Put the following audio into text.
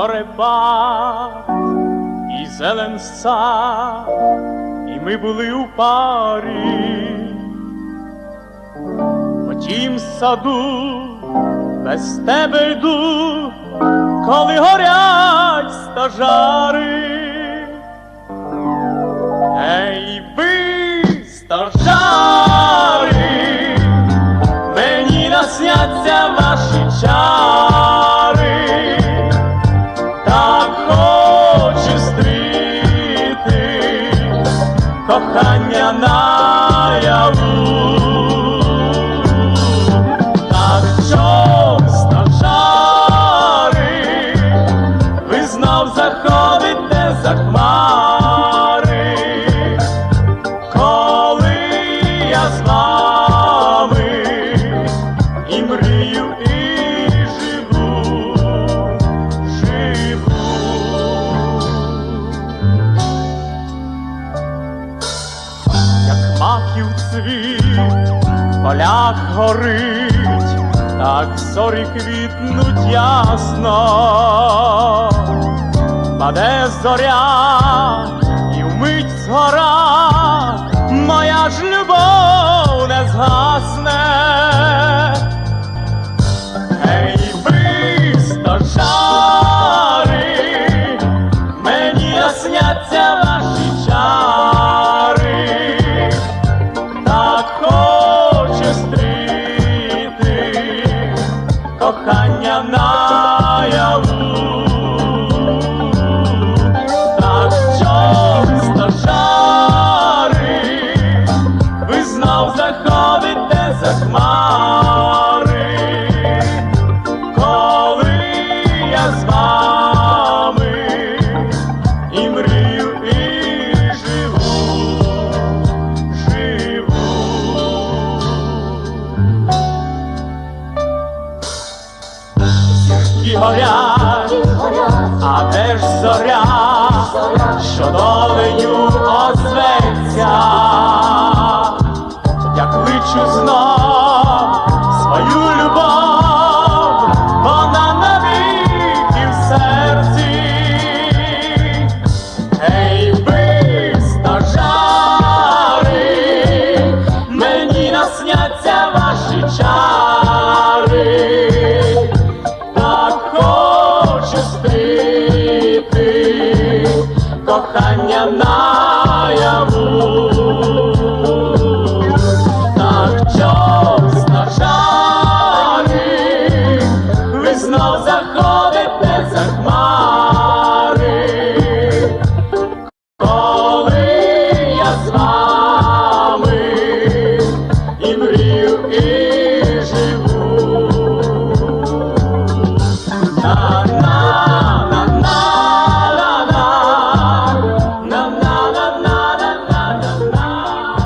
Зорепа і зеленса, і ми були у парі, по тім саду без тебе йду, коли горять стажари, ей ви, стажари! кохання наяву. полях горить, так зорі квітнуть ясно, паде зоря і вмить згора моя ж любов. кохання на historia. Tanya Nayamu.